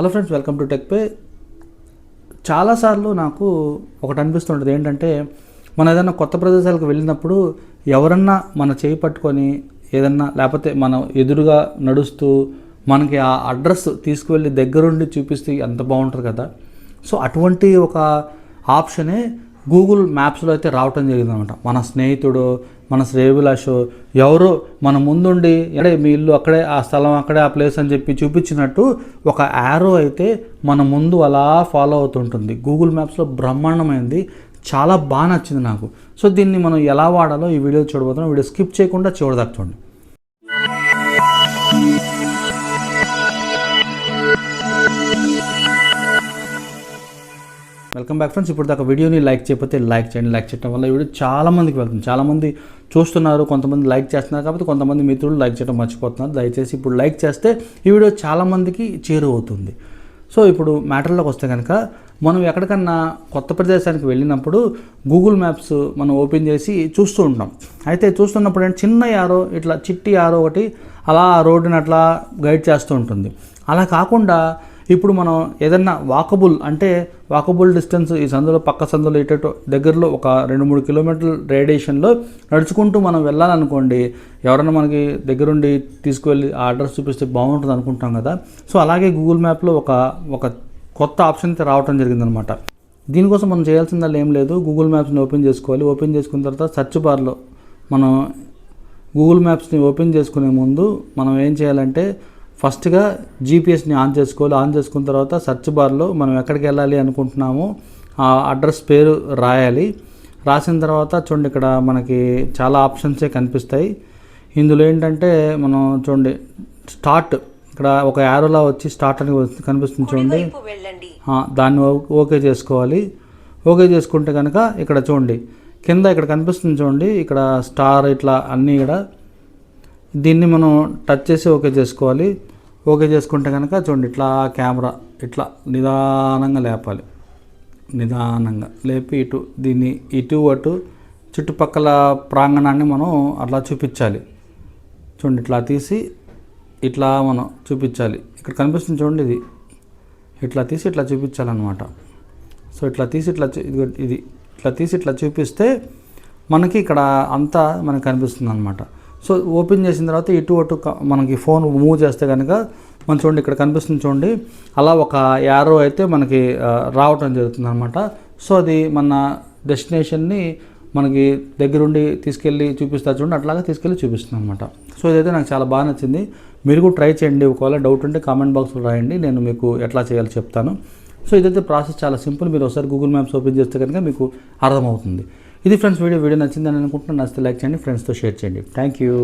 Hello friends welcome to tech pay చాలాసార్లు నాకు ఒకటి అనిపిస్తుంటుంది. ఏంటంటే మనం ఏదైనా కొత్త ప్రదేశాలకు వెళ్ళినప్పుడు ఎవరన్నా మన చేయి పట్టుకొని ఏదన్నా లేకపోతే మనం ఎదురుగా నడుస్తూ మనకి ఆ అడ్రస్ తీసుకువెళ్ళి దగ్గరుండి చూపిస్తే ఎంత బాగుంటుంది కదా. సో అటువంటి ఒక ఆప్షనే గూగుల్ మ్యాప్స్లో అయితే రావటం జరిగిందనమాట. మన స్నేహితుడు మన శ్రేయభిలాషు ఎవరో మన ముందుండి అంటే మీ ఇల్లు అక్కడే ఆ స్థలం అక్కడే ఆ ప్లేస్ అని చెప్పి చూపించినట్టు ఒక యారో అయితే మన ముందు అలా ఫాలో అవుతుంటుంది. గూగుల్ మ్యాప్స్లో బ్రహ్మాండమైంది. చాలా బాగా నచ్చింది నాకు. సో దీన్ని మనం ఎలా వాడాలో ఈ వీడియో చూడబోతున్నాం. వీడియో స్కిప్ చేయకుండా చూడదాకా చూడండి. వెల్కమ్ బ్యాక్ ఫ్రెండ్స్ ఇప్పుడు దాకా వీడియోని లైక్ చేయకపోతే లైక్ చేయండి. లైక్ చేయడం వల్ల వీడియో చాలా మందికి వెళ్తుంది. చాలామంది చూస్తున్నారు కొంతమంది లైక్ చేస్తున్నారు కాబట్టి కొంతమంది మిత్రులు లైక్ చేయడం మర్చిపోతున్నారు. దయచేసి ఇప్పుడు లైక్ చేస్తే ఈ వీడియో చాలామందికి చేరువవుతుంది. సో ఇప్పుడు మ్యాటర్లోకి వస్తే కనుక మనం ఎక్కడికన్నా కొత్త ప్రదేశానికి వెళ్ళినప్పుడు గూగుల్ మ్యాప్స్ మనం ఓపెన్ చేసి చూస్తూ ఉంటాం. అయితే చూస్తున్నప్పుడు చిన్న యారో ఇట్లా చిట్టి యారో ఒకటి అలా ఆ రోడ్డుని అట్లా గైడ్ చేస్తూ ఉంటుంది. అలా కాకుండా ఇప్పుడు మనం ఏదన్నా వాకబుల్ అంటే వాకబుల్ డిస్టెన్స్ ఈ సందులో పక్క సందులో ఇటు దగ్గరలో ఒక రెండు మూడు కిలోమీటర్ల రేడియేషన్లో నడుచుకుంటూ మనం వెళ్ళాలనుకోండి ఎవరైనా మనకి దగ్గరుండి తీసుకువెళ్ళి ఆ అడ్రస్ చూపిస్తే బాగుంటుంది అనుకుంటాం కదా. సో అలాగే గూగుల్ మ్యాప్లో ఒక ఒక కొత్త ఆప్షన్ రావటం జరిగిందనమాట. దీనికోసం మనం చేయాల్సిందల్లా ఏం లేదు. గూగుల్ మ్యాప్స్ని ఓపెన్ చేసుకోవాలి. ఓపెన్ చేసుకున్న తర్వాత సెర్చ్ బార్లో మనం గూగుల్ మ్యాప్స్ని ఓపెన్ చేసుకునే ముందు మనం ఏం చేయాలంటే ఫస్ట్గా జీపీఎస్ని ఆన్ చేసుకోవాలి. ఆన్ చేసుకున్న తర్వాత సెర్చ్ బార్లో మనం ఎక్కడికి వెళ్ళాలి అనుకుంటున్నామో ఆ అడ్రస్ పేరు రాయాలి. రాసిన తర్వాత చూడండి ఇక్కడ మనకి చాలా ఆప్షన్సే కనిపిస్తాయి. ఇందులో ఏంటంటే మనం చూడండి స్టార్ట్ ఇక్కడ ఒక యారోలా వచ్చి స్టార్ట్ అని కనిపిస్తుంది చూడండి. దాన్ని ఓకే చేసుకోవాలి. ఓకే చేసుకుంటే కనుక ఇక్కడ చూడండి కింద ఇక్కడ కనిపిస్తుంది చూడండి ఇక్కడ స్టార్ ఇట్లా అన్నీ ఇక్కడ దీన్ని మనం టచ్ చేసి ఓకే చేసుకోవాలి. ఓకే చేసుకుంటే కనుక చూడండి ఇట్లా కెమెరా ఇట్లా నిదానంగా లేపాలి. నిదానంగా లేపి ఇటు దీన్ని ఇటు అటు చుట్టుపక్కల ప్రాంగణాన్ని మనం అట్లా చూపించాలి. చూడండి ఇట్లా తీసి ఇట్లా మనం చూపించాలి. ఇక్కడ కనిపిస్తుంది చూడండి ఇది. ఇట్లా తీసి ఇట్లా చూపించాలన్నమాట. సో ఇట్లా తీసి ఇట్లా ఇది. ఇట్లా తీసి ఇట్లా చూపిస్తే మనకి ఇక్కడ అంతా మనకి కనిపిస్తుంది అనమాట సో ఓపెన్ చేసిన తర్వాత ఇటు అటు మనకి ఫోన్ మూవ్ చేస్తే కనుక మనం చూడండి ఇక్కడ కనిపిస్తుంది చూడండి. అలా ఒక యారో అయితే మనకి రావటం జరుగుతుంది అనమాట సో అది మన డెస్టినేషన్ని మనకి దగ్గరుండి తీసుకెళ్ళి చూపిస్తా చూడండి. అట్లాగే తీసుకెళ్ళి చూపిస్తుంది అనమాట సో ఇదైతే నాకు చాలా బాగా నచ్చింది. మీరు కూడా ట్రై చేయండి. ఒకవేళ డౌట్ ఉంటే కామెంట్ బాక్స్లో రాయండి. నేను మీకు ఎట్లా చేయాలో చెప్తాను. సో ఇదైతే ప్రాసెస్ చాలా సింపుల్. మీరు ఒకసారి గూగుల్ మ్యాప్స్ ఓపెన్ చేస్తే కనుక మీకు అర్థమవుతుంది. ఇది ఫ్రెండ్స్ వీడియో వీడియో నచ్చిందని అనుకుంటున్నాను. నచ్చితే లైక్ చేయండి ఫ్రెండ్స్తో షేర్ చేయండి. Thank you.